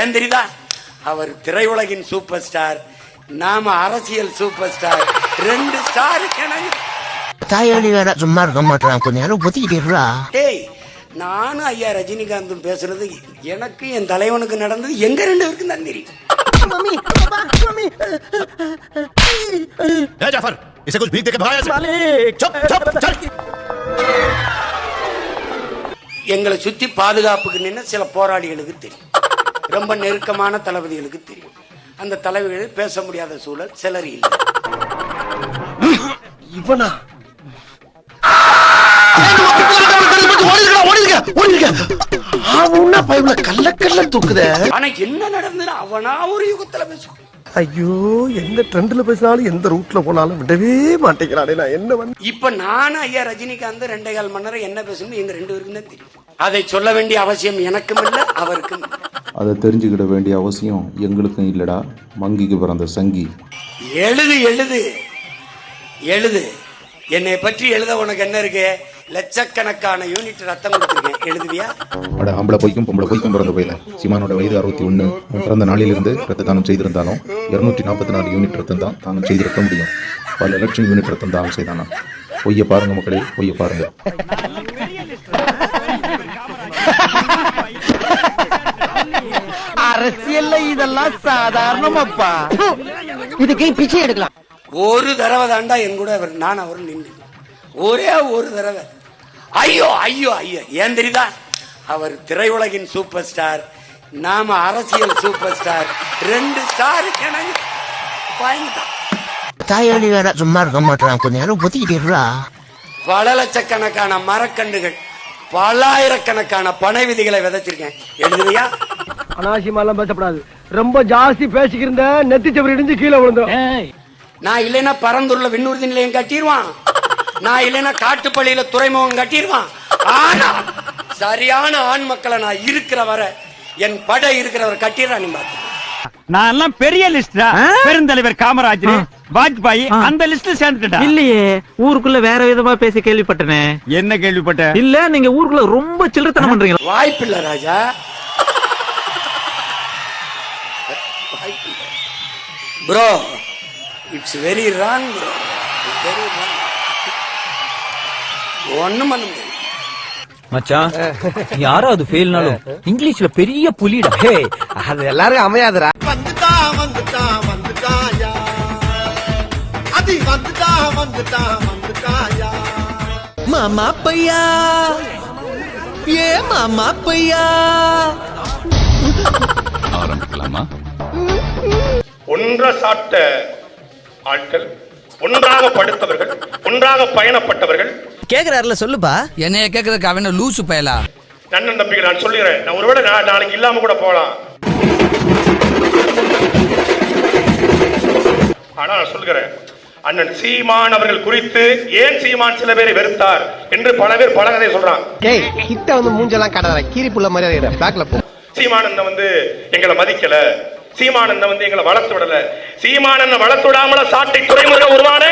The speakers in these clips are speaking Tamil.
ஏன் தெரியுதா அவர் திரையுலகின் சூப்பர் ஸ்டார் நாம அரசியல் சூப்பர் ஸ்டார் ரெண்டு ஸ்டார் எனக்கு தாயாளி வேற சும்மா இருக்க மாட்டான் கொஞ்ச நேரம் ஒத்திக்கிட்டா டேய் நானும் ஐயா ரஜினிகாந்தும் பேசுறது எனக்கு என் தலைவனுக்கு நடந்தது எங்க ரெண்டு பேருக்கும் தான் தெரியும் ए जाफर इसे कुछ भीख देके भगाया चुप चुप चल எங்களை சுத்தி பாதுகாப்புக்கு நின்ன சில போராளிகளுக்கு தெரியும் ரொம்ப நெருக்கமான தளபதிகளுக்கு தெரியும். அந்த தலைவர்கள் பேச முடியாத சூழல் சிலர் இல்லை. இவனா? அவனா பைப்ல கல்ல கல்ல தூக்குதே. ஆனா என்ன நடந்தது அவனா ஒரு யுகத்துல பேசுவான். ஐயோ எந்த ட்ரெண்ட்ல பேசினாலும் எந்த ரூட்ல போனாலும் விடவே மாட்டேங்கிறானே நான். என்ன இப்ப நானும் ஐயா ரஜினிகாந்த் ரெண்டே கால் மணி நேரம் என்ன பேசணும் எங்க ரெண்டு பேருக்கும் தான் தெரியும். அதை சொல்ல வேண்டிய அவசியம் எனக்கும் இல்ல அவருக்கும். அதை தெரிஞ்சுக்கிட வேண்டிய அவசியம் எங்களுக்கும் இல்லடா. மங்கிக்கு பிறந்த சங்கி. எழுது எழுது. எழுது. என்னை பற்றி எழுத உனக்கு என்ன இருக்கு? லட்சக்கணக்கான யூனிட் ரத்தம் கொடுத்துருக்கேன். எழுதுவியா? அட ஆம்பளை பொய்க்கும் பொம்பளை பொய்க்கும் பிறந்த போயில. சீமானோட வயது அறுபத்தி ஒன்று பிறந்த நாளிலிருந்து ரத்த தானம் செய்திருந்தாலும் இருநூற்றி நாற்பத்தி நாலு யூனிட் ரத்தம் தான் தானம் செய்திருக்க முடியும். பல லட்சம் யூனிட் ரத்தம் தானம் செய்தானா பொய்ய பாருங்க மக்களே பொய்ய பாருங்க. அரசியல்ல இதெல்லாம் சாதாரணமாப்பா. இதுக்கு பிச்சை எடுக்கலாம். ஒரு தடவை தாண்டா என் கூட அவர் நான் அவர் நின்று ஒரே ஒரு தடவை. ஐயோ ஐயோ ஐயோ. ஏன் தெரியுதா? அவர் திரையுலகின் சூப்பர் ஸ்டார் நாம அரசியல் சூப்பர் ஸ்டார் ரெண்டு ஸ்டார் எனக்கு தாயாளி வேற சும்மா இருக்க மாட்டான் கொஞ்ச நேரம் ஒத்திக்கிட்டா பல லட்சக்கணக்கான மரக்கன்றுகள் பல்லாயிரக்கணக்கான பனை விதிகளை விதைச்சிருக்கேன். எழுதுவியா? அனாவசியமாலாம் பேசப்படாது. ரொம்ப ஜாஸ்தி பேசிக்கிருந்த நெத்தி சவரி இடிஞ்சு கீழே விழுந்தோம் நான் இல்லைன்னா பரந்தூர்ல விண்ணூர்தி நிலையம் கட்டிடுவான் நான் இல்லைன்னா காட்டுப்பள்ளியில துறைமுகம் கட்டிடுவான் ஆனா சரியான ஆண் மக்களை நான் இருக்கிற வர என் படை இருக்கிறவர் கட்டிடுறான் நீ நான் எல்லாம் பெரிய லிஸ்டா பெருந்தலைவர் காமராஜர் வாஜ்பாய் அந்த லிஸ்ட்ல சேர்ந்துட்டா? இல்லையே ஊருக்குள்ள வேற விதமா பேசி கேள்விப்பட்டனே. என்ன கேள்விப்பட்ட? இல்ல நீங்க ஊருக்குள்ள ரொம்ப சில்லறத்தனம் பண்றீங்க வாய்ப்பில்லை ராஜா. Bro it's very wrong bro very wrong ஒண்ணும் பண்ண முடியாது. மச்சான் யாராவது ஃபெயில்னாலும் இங்கிலீஷ்ல பெரிய புலிடா. ஹே அது எல்லாரும் அமையாதுடா. வந்துட்டா வந்துட்டா வந்துட்டாயா அது வந்துட்டா வந்துட்டா வந்துட்டாயா மாமா பையா ஏ மாமா பையா. ஒன்ற சாட்ட ஆட்கள் ஒன்றாக படுத்தவர்கள் ஒன்றாக பயணப்பட்டவர்கள். கேக்குறாருல சொல்லுப்பா. என்னைய கேக்குறதுக்கு அவன லூசு பயலா? நன்னன் தம்பிகள் நான் சொல்லுகிறேன். நான் ஒருவேளை நான் நாளைக்கு இல்லாம கூட போகலாம் ஆனா நான் சொல்லுகிறேன் அண்ணன் சீமான் அவர்கள் குறித்து ஏன் சீமான் சில பேரை வெறுத்தார் என்று பல பேர் பல கதை சொல்றான் டேய் கிட்ட வந்து மூஞ்செல்லாம் காட்டாத கீரி புள்ள மாதிரி பேக்ல போ. சீமானந்த வந்து எங்களை மதிக்கல. சீமானந்த வந்து எங்களை வளர்த்து விடல. சீமானந்த வளர்த்து விடாமல சாட்டை துறைமுக உருவான?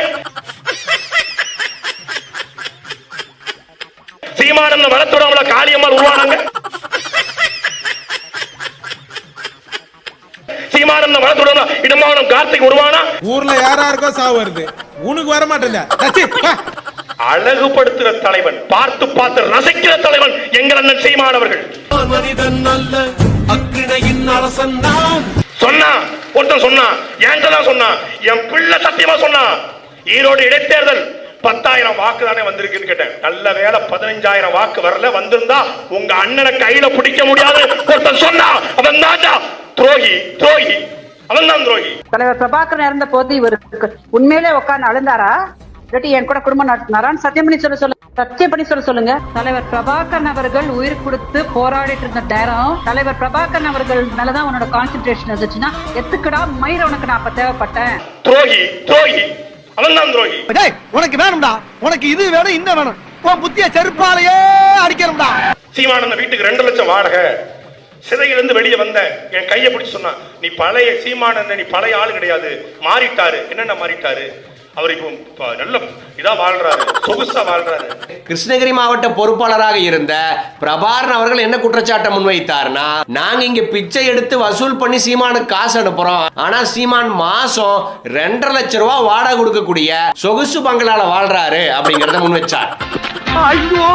சீமானந்த வளர்த்து விடாமல காளியம்மாள் உருவானாங்க? சீமானந்த வளர்த்து விடாமல இடமாவனம் கார்த்திக் உருவானா? ஊர்ல யாராருக்கோ சாவு வருது. உனக்கு வர மாட்டேன் அழகுபடுத்துற தலைவன் பார்த்து பார்த்து ரசிக்கிற தலைவன் எங்கள் அண்ணன் சீமானவர்கள் மனிதன் அல்ல அக்கிணையின் அரசன் தான். சொன்னா ஒருத்தன் சொன்னான் என்கிட்ட தான் சொன்னான் என் பிள்ளை சத்தியமா சொன்னான் ஈரோடு இடைத்தேர்தல் பத்தாயிரம் வாக்கு தானே வந்திருக்குன்னு கேட்டேன். நல்ல வேலை பதினஞ்சாயிரம் வாக்கு வரல வந்திருந்தா உங்க அண்ணனை கையில பிடிக்க முடியாது. ஒருத்தன் சொன்னா அவன் தாண்டா துரோகி துரோகி. அவன் தான் துரோகி. தலைவர் பிரபாகரன் இறந்த போது இவருக்கு உண்மையிலே உட்கார்ந்து அழுந்தாரா? இல்லாட்டி என் கூட குடும்பம் நடத்தினாரான்னு சத்தியம் பண்ணி சொல்ல சொல்லுங்க சத்தியம் பண்ணி சொல்ல சொல்லுங்க. தலைவர் பிரபாகரன் அவர்கள் உயிர் கொடுத்து போராடிட்டு இருந்த நேரம் தலைவர் பிரபாகரன் அவர்கள் மேலதான் உன்னோட கான்சென்ட்ரேஷன் இருந்துச்சுன்னா எத்துக்கடா மயிர உனக்கு நான் அப்ப தேவைப்பட்டேன்? துரோகி துரோகி. அவன் தான் துரோகி. உனக்கு வேணும்டா. உனக்கு இது வேணும் இந்த வேணும். உன் புத்திய செருப்பாலேயே அடிக்கணும்டா. சீமானந்த வீட்டுக்கு ரெண்டு லட்சம் வாடகை. சிறையிலிருந்து வெளியே வந்த என் கையை பிடிச்சு சொன்னான் நீ பழைய சீமானந்த நீ பழைய ஆளு கிடையாது. மாறிட்டாரு. என்னென்ன மாறிட்டாரு? அவர் இப்போ நல்ல இதா வாழ்றாரு சொகுசா வாழ்றாரு. கிருஷ்ணகிரி மாவட்ட பொறுப்பாளராக இருந்த பிரபாரன் அவர்கள் என்ன குற்றச்சாட்டை முன்வைத்தார்னா நாங்க இங்க பிச்சை எடுத்து வசூல் பண்ணி சீமானுக்கு காசு அனுப்புறோம். ஆனா சீமான் மாசம் ரெண்டரை லட்சம் ரூபாய் வாடகை கொடுக்கக்கூடிய சொகுசு பங்களால வாழ்றாரு அப்படிங்கறத முன் வச்சார் ஐயோ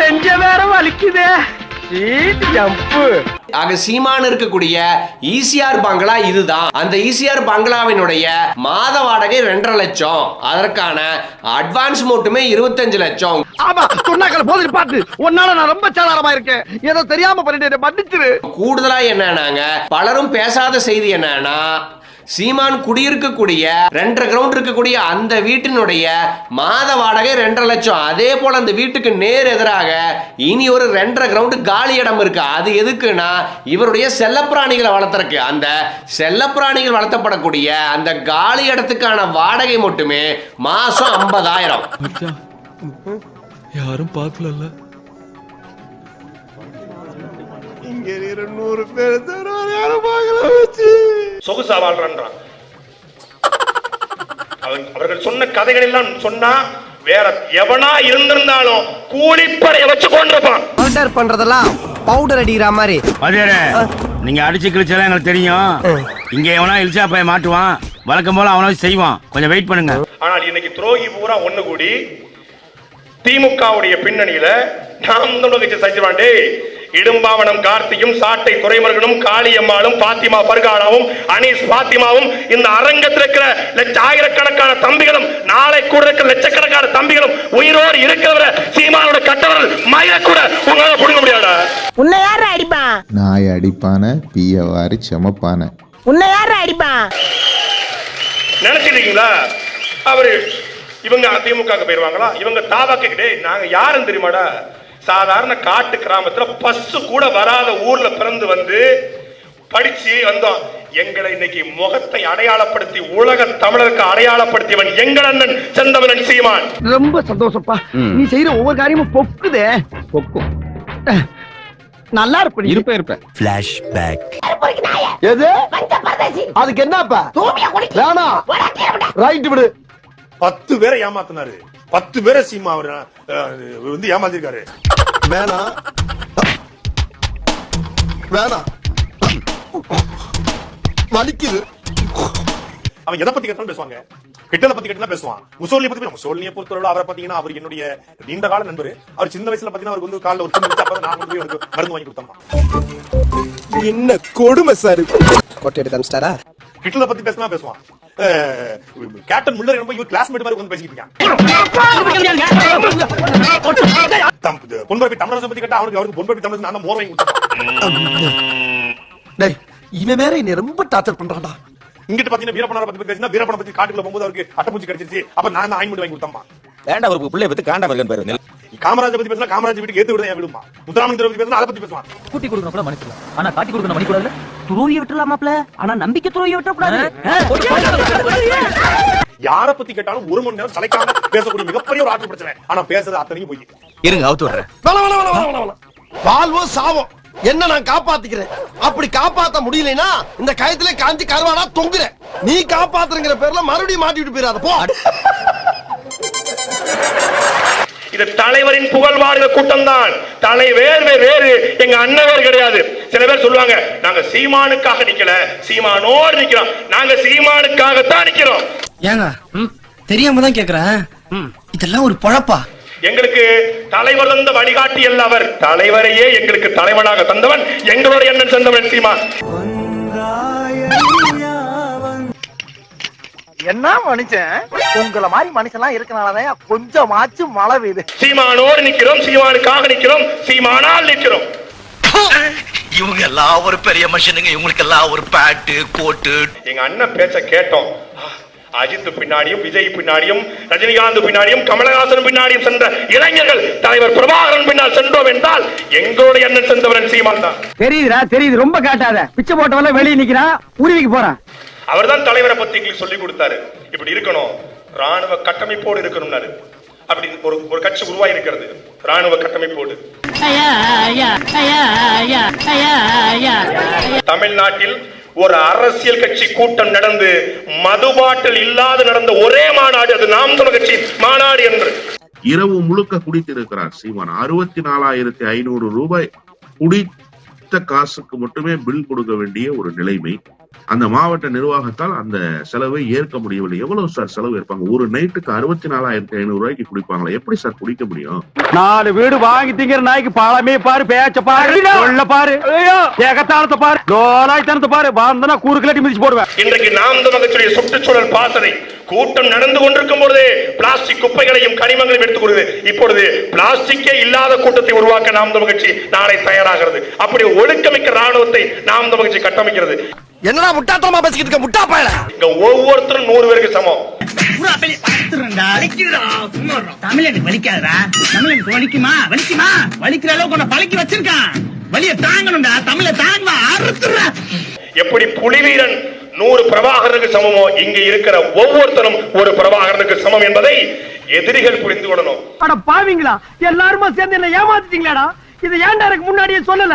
நெஞ்ச வேற வலிக்குதே. ஆக சீமான் இருக்கக்கூடிய ஈசிஆர் பங்களா இதுதான். அந்த ஈசிஆர் பங்களாவினுடைய மாத வாடகை ரெண்டரை லட்சம். அதற்கான அட்வான்ஸ் மட்டுமே இருபத்தஞ்சு லட்சம். ஆமா சொன்னாக்கல போதில் பாட்டு உன்னால நான் ரொம்ப சாதாரணமா இருக்கேன். ஏதோ தெரியாம பண்ணிட்டேன் மன்னிச்சிரு. கூடுதலா என்னன்னாங்க பலரும் பேசாத செய்தி என்னன்னா சீமான் குடியிருக்கக்கூடிய ரெண்டரை கிரவுண்ட் இருக்கக்கூடிய அந்த வீட்டினுடைய மாத வாடகை ரெண்டரை லட்சம். அதே போல அந்த வீட்டுக்கு நேர் எதிராக இனி ஒரு ரெண்டரை கிரவுண்டு காலி இடம் இருக்கு. அது எதுக்குன்னா இவருடைய செல்லப்பிராணிகளை வளர்த்துறக்கு. அந்த செல்லப்பிராணிகள் வளர்த்தப்படக்கூடிய அந்த காலி இடத்துக்கான வாடகை மட்டுமே மாசம் ஐம்பதாயிரம். யாரும் பார்க்கல இங்க இருநூறு பேர் தருவார் யாரும் பார்க்கல வச்சு. சொகுசா அவன் அவர்கள் சொன்ன கதைகள் எல்லாம் சொன்னா வேற எவனா இருந்திருந்தாலும் கூலிப்படையை வச்சு கொண்டிருப்பான். பவுடர் பண்றதெல்லாம் பவுடர் அடிக்கிற மாதிரி. அதே நீங்க அடிச்சு கிழிச்செல்லாம் எங்களுக்கு தெரியும். இங்க எவனா இழிச்சா போய் மாட்டுவான். வழக்கம் போல அவனா செய்வான். கொஞ்சம் வெயிட் பண்ணுங்க. ஆனால் இன்னைக்கு துரோகி பூரா ஒண்ணு கூடி திமுகவுடைய பின்னணியில நாம் தமிழக கட்சி சச்சிவான் டேய் இடும்பாவனம் கார்த்தியும் சாட்டை துறைமுருகனும் காளியம்மாளும் பாத்திமா பர்கானாவும் அனீஸ் பாத்திமாவும் இந்த அரங்கத்தில் இருக்கிற லட்ச ஆயிரக்கணக்கான தம்பிகளும் நாளை கூட இருக்கிற லட்சக்கணக்கான தம்பிகளும் உயிரோடு இருக்கிறவரை சீமானோட கட்டவர்கள் மயில கூட உங்களால புடுங்க முடியாதா? உன்னை யாரு அடிப்பான் நாயை அடிப்பான பீய வாரி செமப்பான. உன்னை யாரு அடிப்பான் நினைச்சிருக்கீங்களா? அவரு இவங்க அதிமுக போயிருவாங்களா? இவங்க தாவாக்கு டேய் நாங்க யாருன்னு தெரியுமாடா? சாதாரண காட்டு கிராமத்துல பஸ் கூட வராத ஊர்ல பிறந்து வந்து படிச்சு வந்தோம். எங்களை இன்னைக்கு முகத்தை அடையாளப்படுத்தி உலக தமிழருக்கு அடையாளப்படுத்தியவன் எங்கள் அண்ணன் செந்தமனன் சீமான். ரொம்ப சந்தோஷப்பா. நீ செய்யற ஒவ்வொரு காரியமும் பொக்குதே. பொக்கும். நல்லா இருப்ப இருப்ப இருப்ப எது? அதுக்கு என்னப்பா? வேணாம். ரைட் விடு. பத்து பேரை ஏமாத்தினாரு. பத்து பேரை சீமா அவர் வந்து ஏமாத்திருக்காரு. வேணாம் வேணாம் வலிக்குது. அவன் எதை பத்தி கேட்டாலும் பேசுவாங்க. ஹிட்லரை பத்தி கேட்டா பேசுவான். முசோலியை பத்தி. முசோலினியை பொறுத்தவரை அவரை பாத்தீங்கன்னா அவர் என்னுடைய நீண்ட கால நண்பர். அவர் சின்ன வயசுல பாத்தீங்கன்னா அவருக்கு வந்து காலில் ஒரு நான் அவருக்கு மருந்து வாங்கி கொடுத்தோம் என்ன கொடுமை சார் கொட்டை எடுத்து அனுப்பிச்சிட்டாரா? ஹிட்லரை பத்தி பேசினா பேசுவான். கேப்டன் முல்லர் ரொம்ப இவர் கிளாஸ்மேட் மாதிரி வந்து பேசிக்கிட்டு இருக்கான். பொன்பரப்பி தமிழரசை பத்தி கேட்டா அவருக்கு அவருக்கு பொன்பரப்பி தமிழரசு நான் மோர் வாங்கி இவன் வேற என்னை ரொம்ப டார்ச்சர் பண்றான்டா. இங்கிட்டு பாத்தீங்கன்னா வீரப்பனாரை பத்தி பேசினா வீரப்பனை பத்தி காட்டுக்குள்ள போகும்போது அவருக்கு அட்டப்பூச்சி கிடைச்சிருச்சு. அப்ப நான் தான் ஆயின் வாங்கி கொடுத்தம்மா வேண்டாம் ஒரு பிள்ளைய பத்தி காண்டா இருக்கேன் பேரு காமராஜை பத்தி பேசினா காமராஜ் வீட்டுக்கு ஏத்து விடுதேன் விடுமா? முத்துராமன் பத்தி பேசினா அதை பத்தி பேசுவான். கூட்டி கொடுக்கணும் மன்னிக்கலாம் ஆனா காட்டி கொடுக்கணும் மன்னிக்கூடாது துரோகி விட்டுலாமாப்ல ஆனா நம்பிக்கை துரோகி விட்டக்கூடாது யார பத்தி கேட்டாலும் ஒரு மணி நேரம் தலைக்காம பேசக்கூடிய மிகப்பெரிய ஒரு ஆட்சி பிரச்சனை. ஆனா பேசுறது அத்தனையும் போய். இருங்க அவுத்து வேணாம் வாழ்வோ சாவோ என்ன நான் காப்பாத்திக்கிறேன்? அப்படி காப்பாத்த முடியலைன்னா இந்த கயத்துல காஞ்சி கருவாடா தொங்குறேன். நீ காப்பாத்துறங்கிற பேர்ல மறுபடியும் மாட்டிட்டு போயிடாத போ. இது தலைவரின் புகழ் வாழ்க கூட்டம் தான் தலை வேறு வேறு எங்க அண்ணவர் கிடையாது. சில பேர் சொல்லுவாங்க நாங்க சீமானுக்காக நிக்கல. சீமானோடு நிக்கிறோம். நாங்க சீமானுக்காகத்தான் நிக்கிறோம். ஏங்க தெரியாம தான் கேக்குறேன். இதெல்லாம் ஒரு பொழப்பா? எங்களுக்கு தலைவர் தந்த வழிகாட்டி அல்ல அவர். தலைவரையே எங்களுக்கு தலைவனாக தந்தவன். எங்களுடைய அண்ணன் செந்தவன் சீமான் என்ன மனுஷன்? உங்கள மாதிரி மனுஷன்லாம் இருக்கனாலதான் கொஞ்சமாச்சும் மழை பெய்யுது. சீமானோடு நிக்கிறோம் சீமானுக்காக நிக்கிறோம் சீமானால் நிக்கிறோம். இவங்க எல்லாம் ஒரு பெரிய மனுஷனுங்க இவங்களுக்கு எல்லாம் ஒரு பேட்டு கோட்டு. எங்க அண்ணன் பேச்ச கேட்டோம். அஜித் பின்னாடியும் விஜய் பின்னாடியும் ரஜினிகாந்த் பின்னாடியும் கமலஹாசன் பின்னாடியும் சென்ற இளைஞர்கள் தலைவர் பிரபாகரன் பின்னால் சென்றோம் என்றால் எங்களுடைய அண்ணன் சென்றவரன் சீமான் தான். தெரியுதுடா தெரியுது. ரொம்ப காட்டாத. பிச்சை போட்டவன வெளியே நிக்கிறான் உருவிக்கு போறான். அவர் தான் தலைவரை பத்தி எங்களுக்கு சொல்லி கொடுத்தாரு. இப்படி இருக்கணும். ராணுவ கட்டமைப்போடு இருக்கணும்னாரு. அப்படி ஒரு ஒரு கட்சி உருவாகி இருக்கிறது ராணுவ கட்டமைப்போடு. தமிழ்நாட்டில் ஒரு அரசியல் கட்சி கூட்டம் நடந்து மதுபாட்டில் இல்லாது நடந்த ஒரே மாநாடு அது நாம் தமிழ் கட்சி மாநாடு என்று. இரவு முழுக்க குடித்திருக்கிறார் சீமான். அறுபத்தி நாலாயிரத்தி ஐநூறு ரூபாய் குடித்த காசுக்கு மட்டுமே பில் கொடுக்க வேண்டிய ஒரு நிலைமை அந்த மாவட்ட நிர்வாகத்தால் அந்த செலவை ஏற்க முடியவில்லை. எவ்வளவு சார் செலவு இருப்பாங்க ஒரு நைட்டுக்கு அறுபத்தி நாலாயிரத்தி ஐநூறு ரூபாய்க்கு குடிப்பாங்களா? எப்படி சார் குடிக்க முடியும்? நாலு வீடு வாங்கி திங்கிற நாய்க்கு பழமே பாரு பேச்ச பாரு சொல்ல பாரு ஏகத்தானத்தை பாரு லோலாய்த்தனத்தை பாரு வந்தனா கூறு கிளட்டி மிதிச்சு போடுவேன். இன்றைக்கு நாம் தமிழ் கட்சியுடைய சுற்றுச்சூழல் பாசறை கூட்டம் நடந்து கொண்டிருக்கும் பொழுதே பிளாஸ்டிக் குப்பைகளையும் கனிமங்களையும் எடுத்துக் கொடுது இப்பொழுது பிளாஸ்டிக்கே இல்லாத கூட்டத்தை உருவாக்க நாம் தமிழ் கட்சி நாளை தயாராகிறது. அப்படி ஒழுக்கமிக்க ராணுவத்தை நாம் தமிழ் கட்சி கட்டமைக்கிறது. என்னடா முட்டாத்தனமா பேசிக்கிட்டு இருக்க? முட்டா பயல. இங்க ஒவ்வொருத்தரும் நூறு பேருக்கு சமம். தமிழ் எனக்கு வலிக்காதடா. தமிழ் எனக்கு வலிக்குமா? வலிக்குமா வலிக்கிற அளவுக்கு உன்னை பழக்கி வச்சிருக்கான். வலிய தாங்கணும்டா. தமிழ தாங்க அறுத்துற. எப்படி புலிவீரன் நூறு பிரபாகரனுக்கு சமமோ இங்க இருக்கிற ஒவ்வொருத்தரும் ஒரு பிரபாகரனுக்கு சமம் என்பதை எதிரிகள் புரிந்து கொள்ளணும். அட பாவீங்களா? எல்லாருமா சேர்ந்து என்ன ஏமாத்திட்டீங்களாடா? இது ஏன்டா எனக்கு முன்னாடியே சொல்லல?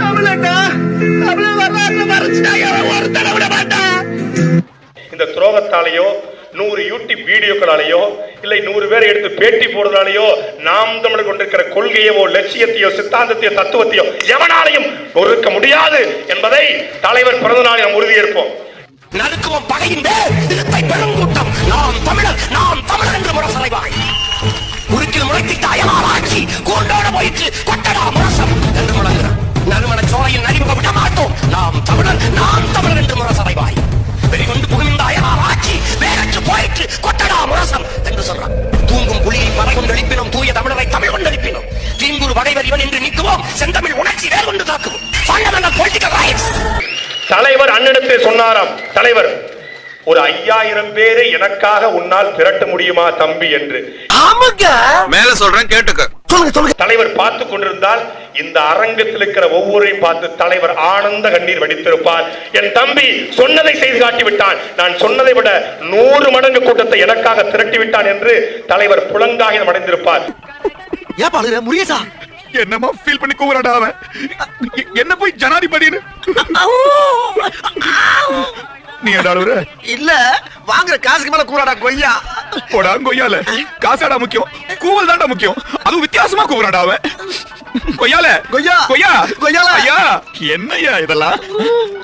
தமிழண்டா இந்த துரோகத்தாலேயோ நூறு யூடியூப் வீடியோக்களாலேயோ இல்லை நூறு பேர் எடுத்து பேட்டி போடுறதாலேயோ நாம் தமிழர் கொண்டிருக்கிற கொள்கையவோ லட்சியத்தையோ சித்தாந்தத்தையோ தத்துவத்தையோ எவனாலையும் பொறுக்க முடியாது என்பதை தலைவர் பிறந்த நாளில் நாம் உறுதியேற்போம். நடுக்குவோம் பகையின் திருப்பை பெருங்கூட்டம் நாம் தமிழர் நாம் தமிழர் என்று முரசறைவாய். உருக்கில் முளைத்திட்ட அயலால் ஆட்சி? கூண்டோட போயிற்று கொட்டடா முரசம். நறுமண சோலையின் அறிமுக விட மாட்டோம். நாம் தமிழர் நாம் தமிழர் என்று முரசறைவாய் வெளிகொண்டு புகுந்த அயலால் ஆட்சி வேறற்று போயிற்று கொட்டடா முரசம் என்று சொல்றார் தூங்கும் புலியை மறை கொண்டு எழுப்பினோம் தூய தமிழரை தமிழ் கொண்டு எழுப்பினோம் தீங்குரு வகைவர் இவன் என்று நிற்குவோம் செந்தமிழ் உணர்ச்சி வேர் கொண்டு தாக்குவோம். ஃபண்டமெண்டல் பொலிட்டிக்கல் ரைட்ஸ் தலைவர் அண்ணனிடத்தில் சொன்னாராம் தலைவர் ஒரு ஐயாயிரம் பேரை எனக்காக உன்னால் திரட்ட முடியுமா தம்பி? என்று. மேல சொல்றேன் கேட்டுக்க. சொல்லுங்க சொல்லுங்க. தலைவர் பார்த்து கொண்டிருந்தால் இந்த அரங்கத்தில் இருக்கிற ஒவ்வொருவரையும் பார்த்து தலைவர் ஆனந்த கண்ணீர் வடித்திருப்பார். என் தம்பி சொன்னதை செய்து காட்டி விட்டான் நான் சொன்னதை விட நூறு மடங்கு கூட்டத்தை எனக்காக திரட்டி விட்டான் என்று தலைவர் புலங்காகிதம் அடைந்திருப்பார். முருகேசா? என்னமா ஃபீல் பண்ணி கூவுறாடா அவன். என்ன போய் ஜனாதிபதினு? நீ அடாளுற இல்ல வாங்குற காசுக்கு மேல கூறாடா கொய்யா. போடா கொய்யால. காசாடா முக்கியம். கூவல் தான்டா முக்கியம். அதுவும் வித்தியாசமா கூவுறாடா அவன். கொய்யால. கொய்யா. கொய்யா. கொய்யால. ஐயா என்னய்யா இதெல்லாம்?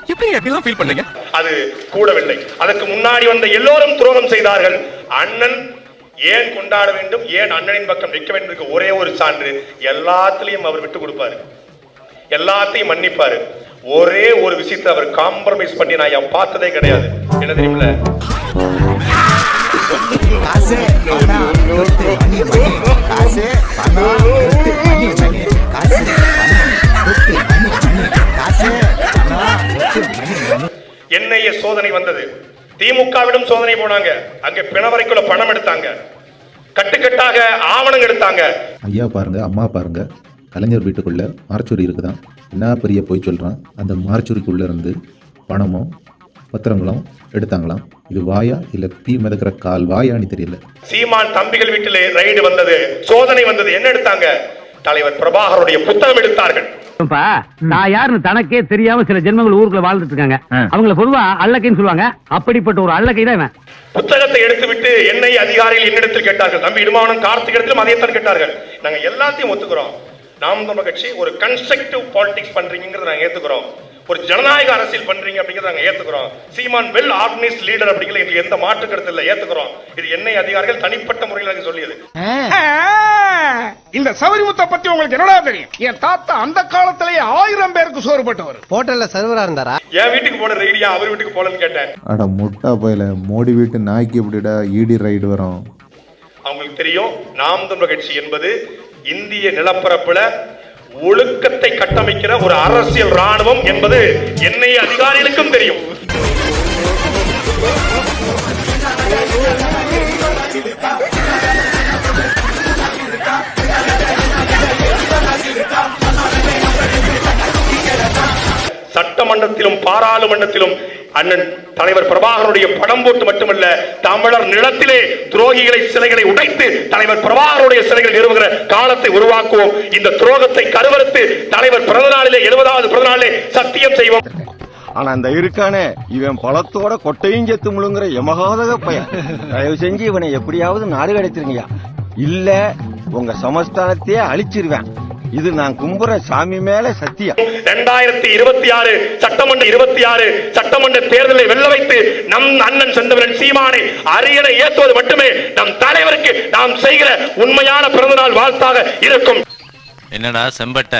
எப்படி எப்படிலாம் ஃபீல் பண்ணீங்க? அது கூடவில்லை. அதற்கு முன்னாடி வந்த எல்லோரும் துரோகம் செய்தார்கள். அண்ணன் ஏன் கொண்டாட வேண்டும்? ஏன் அண்ணனின் பக்கம் நிற்க வேண்டும் ஒரே ஒரு சான்று எல்லாத்துலயும் அவர் விட்டு கொடுப்பாரு. எல்லாத்தையும் மன்னிப்பாரு. ஒரே ஒரு விஷயத்தை அவர் காம்ப்ரமைஸ் பண்ணி நான் என் பார்த்ததே கிடையாது. என்ன தெரியுமில்ல? என்ஐஏ சோதனை வந்தது. திமுகவிடம் சோதனை போனாங்க. அங்க பிணவரைக்குள்ள பணம் எடுத்தாங்க. கட்டுக்கட்டாக ஆவணம் எடுத்தாங்க. ஐயா பாருங்க அம்மா பாருங்க. கலைஞர் வீட்டுக்குள்ள மார்ச்சுரி இருக்குதான். என்ன பெரிய போய் சொல்றான்? அந்த மார்ச்சுரிக்குள்ள இருந்து பணமும் பத்திரங்களும் எடுத்தாங்களாம் இது வாயா இல்ல தீ மிதக்கிற கால் வாயான்னு தெரியல. சீமான் தம்பிகள் வீட்டிலே ரைடு வந்தது. சோதனை வந்தது. என்ன எடுத்தாங்க? தலைவர் பிரபாகருடைய புத்தகம் எடுத்தார்கள். நான் யாருன்னு தனக்கே தெரியாம சில ஜென்மங்கள் ஊருக்குள்ள வாழ்ந்துட்டு இருக்காங்க. அவங்கள பொதுவா அல்லக்கைன்னு சொல்லுவாங்க. அப்படிப்பட்ட ஒரு அல்லக்கை தான் இவன். புத்தகத்தை எடுத்துவிட்டு என்னை அதிகாரிகள் என்னிடத்தில் கேட்டார்கள். தம்பி இடுமானம் கார்த்திக் இடத்திலும் அதைத்தான் கேட்டார்கள். நாங்க எல்லாத்தையும் ஒத்துக்கிறோம். நாம் தமிழ் கட்சி ஒரு கன்ஸ்ட்ரக்டிவ் பாலிடிக்ஸ் பண்றீங்கிறத நாங்க ஏத்துக்கிறோம். ஒரு ஜனநாயக அரசியல் பண்றீங்க அப்படிங்கறத நாங்க ஏத்துக்கிறோம். சீமான் வெல் ஆர்கனைஸ்ட் லீடர் அப்படிங்கிற எங்களுக்கு எந்த மாற்று கருத்து இல்ல ஏத்துக்கிறோம். இது என்னை அதிகாரிகள் தனிப்பட்ட முறையில் எனக்கு சொல்லியது. இந்த சௌரிமுத்தை பத்தி உங்களுக்கு என்னடா தெரியும்? என் தாத்தா அந்த காலத்திலேயே ஆயிரம் பேருக்கு சோறு போட்டவர் ஹோட்டல்ல சர்வரா இருந்தாரா? என் வீட்டுக்கு போன ரெய்டியா அவர் வீட்டுக்கு போலன்னு கேட்டேன். அட முட்டா போயில மோடி வீட்டு நாய்க்கு எப்படிடா ஈடி ரைடு வரும்? அவங்களுக்கு தெரியும் நாம் தமிழர் கட்சி என்பது இந்திய நிலப்பரப்புல ஒழுக்கத்தை கட்டமைக்கிற ஒரு அரசியல் ராணுவம் என்பது என்னை அதிகாரிகளுக்கும் தெரியும். சட்டம் சட்டமன்றத்திலும் பாராளுமன்றத்திலும் அண்ணன் தலைவர் பிரபாகருடைய படம் போட்டு மட்டுமல்ல தமிழர் நிலத்திலே துரோகிகளை சிலைகளை உடைத்து தலைவர் பிரபாகருடைய சிலைகள் நிறுவுகிற காலத்தை உருவாக்குவோம். இந்த துரோகத்தை கருவறுத்து தலைவர் பிறந்த நாளிலே எழுபதாவது பிறந்த நாளிலே சத்தியம் செய்வோம். ஆனா அந்த இருக்கானே இவன் பழத்தோட கொட்டையும் செத்து முழுங்குற எமகாதக பையன். தயவு செஞ்சு இவனை எப்படியாவது நாடு கிடைச்சிருங்கயா இல்ல உங்க சமஸ்தானத்தையே அழிச்சிருவேன். இது நான் கும்புற சாமி மேல சத்தியம். இரண்டாயிரத்தி இருபத்தி ஆறு சட்டமன்ற இருபத்தி ஆறு சட்டமன்ற தேர்தலை வெல்ல வைத்து நம் அண்ணன் செந்தவரன் சீமானை அரியணை ஏற்றுவது மட்டுமே நம் தலைவருக்கு நாம் செய்கிற உண்மையான பிறந்தநாள் வாழ்த்தாக இருக்கும். என்னடா செம்பட்ட?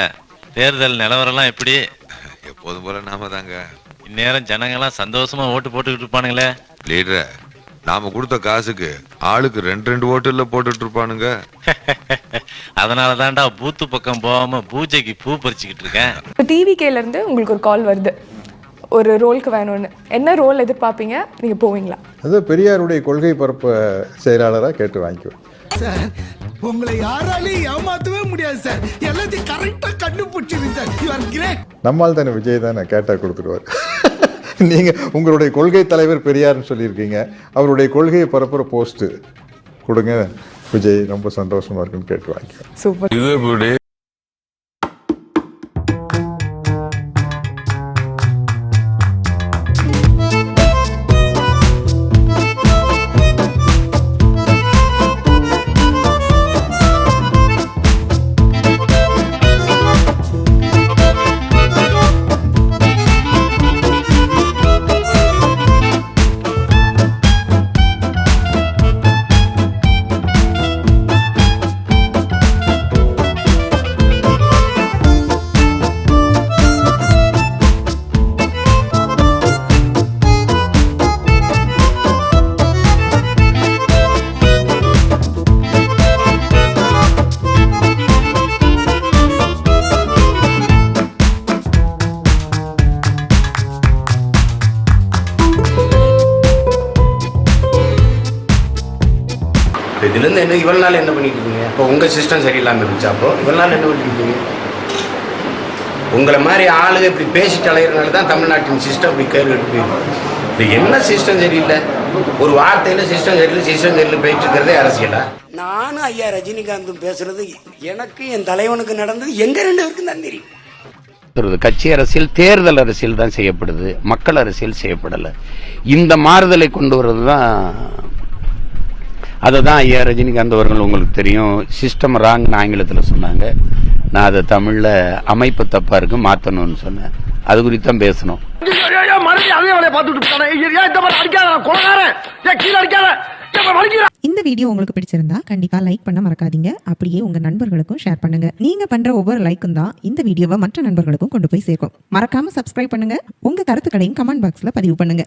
தேர்தல் நிலவரம்லாம் எப்படி? எப்போதும் போல நாம தாங்க. இந்நேரம் ஜனங்கெல்லாம் சந்தோஷமா ஓட்டு போட்டுக்கிட்டு இருப்பானுங்களே. லீடர நாம கொடுத்த காசுக்கு ஆளுக்கு ரெண்டு ரெண்டு ஓட்டுல போட்டுட்டு இருப்பானுங்க. அதனால தான்டா பூத்து பக்கம் போகாம பூஜைக்கு பூ பறிச்சுக்கிட்டு இருக்கேன். இப்போ டிவிகேல இருந்து உங்களுக்கு ஒரு கால் வருது. ஒரு ரோலுக்கு வேணும்னு. என்ன ரோல் எதிர்பார்ப்பீங்க? நீங்க போவீங்களா? அது பெரியாருடைய கொள்கை பரப்பு செயலாளராக கேட்டு வாங்கிக்குவேன். சார் உங்களை யாராலையும் ஏமாத்தவே முடியாது சார். எல்லாத்தையும் கரெக்டா கண்டுபிடிச்சிருங்க சார். யூ ஆர் கிரேட் நம்மால் தானே விஜய் தானே கேட்டால் கொடுத்துருவார். நீங்கள் உங்களுடைய கொள்கை தலைவர் பெரியார்னு சொல்லியிருக்கீங்க. அவருடைய கொள்கையை பரப்புகிற போஸ்ட்டு கொடுங்க. விஜய் ரொம்ப சந்தோஷமா இருக்குன்னு கேட்டு வாங்கிக்குவேன் சூப்பர். இதுல இருந்து என்ன இவ்வளவு நாள் என்ன பண்ணிட்டு இருக்கீங்க? இப்போ உங்க சிஸ்டம் சரியில்லாம இருந்துச்சு அப்போ இவ்வளவு நாள் என்ன பண்ணிட்டு இருக்கீங்க? உங்களை மாதிரி ஆளுங்க இப்படி பேசிட்டு அலையிறதுனால தான் தமிழ்நாட்டின் சிஸ்டம் இப்படி கேள்வி போயிருக்கு. இது என்ன சிஸ்டம் சரியில்லை? ஒரு வார்த்தையில சிஸ்டம் சரியில்லை சிஸ்டம் சரியில்லை போயிட்டு இருக்கிறதே அரசியலா? நானும் ஐயா ரஜினிகாந்தும் பேசுறது எனக்கு என் தலைவனுக்கு நடந்தது எங்க ரெண்டு பேருக்கும் தான் தெரியும். கட்சி அரசியல் தேர்தல் அரசியல் தான் செய்யப்படுது. மக்கள் அரசியல் செய்யப்படலை. இந்த மாறுதலை கொண்டு வர்றது தான் அதை தான் ஐயா ரஜினிகாந்த் அவர்கள் உங்களுக்கு தெரியும். சிஸ்டம் ராங்னு ஆங்கிலத்தில் சொன்னாங்க. நான் அதை தமிழில் அமைப்பு தப்பாக இருக்கு மாற்றணும்னு சொன்னேன். அது குறித்து தான் பேசணும் இந்த வீடியோ உங்களுக்கு பிடிச்சிருந்தா கண்டிப்பா லைக் பண்ண மறக்காதீங்க. அப்படியே உங்க நண்பர்களுக்கும் ஷேர் பண்ணுங்க. நீங்க பண்ற ஒவ்வொரு லைக்கும் தான் இந்த வீடியோவை மற்ற நண்பர்களுக்கும் கொண்டு போய் சேர்க்கும். மறக்காம சப்ஸ்கிரைப் பண்ணுங்க. உங்க கருத்துக்களையும் கமெண்ட் பாக்ஸ்ல பதிவு பண்ணுங்க.